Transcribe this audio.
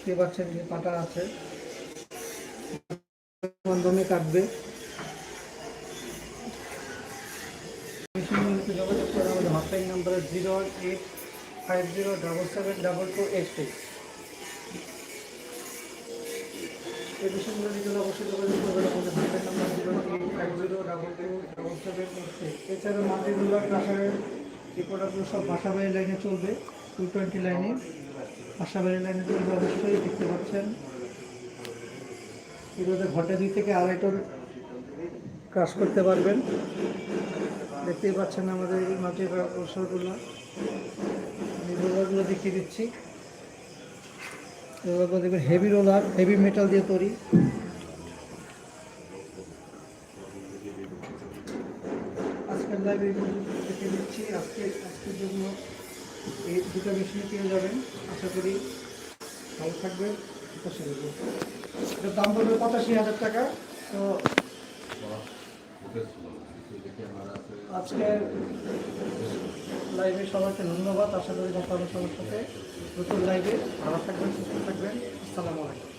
দেখতে পাচ্ছেন যে পাটা আছে। মাধ্যমে কাটবে। যোগাযোগ করে number zero eight five zero double seven double two eight এই অবশ্যই যোগাযোগ zero five zero double two double এছাড়া মাল্টিরুলার প্রাসারের এই সব লাইনে চলবে টু টোয়েন্টি লাইনে। বাসাবাড়ি লাইনে চলবে অবশ্যই দেখতে পাচ্ছেন। এগুলোতে ঘণ্টা দুই থেকে আড়াই টন কাজ করতে পারবেন। দেখতেই পাচ্ছেন আমাদের এই মাটির কৌশলগুলো রোলারগুলো দেখিয়ে দিচ্ছি। রোলারগুলো দেখবেন হেভি রোলার হেভি মেটাল দিয়ে তৈরি। আজকের লাইভে দেখে দিচ্ছি। আজকে আজকের জন্য এই দুটো মেশিনে পেয়ে যাবেন। আশা করি ভালো থাকবেন এটার দাম পড়বে পঁচাশি হাজার টাকা। তো আজকে লাইভে সবাইকে ধন্যবাদ। আশা করি দেখা সবার সাথে। নতুন লাইভে ভালো থাকবেন, সুস্থ থাকবেন। আসসালামু আলাইকুম।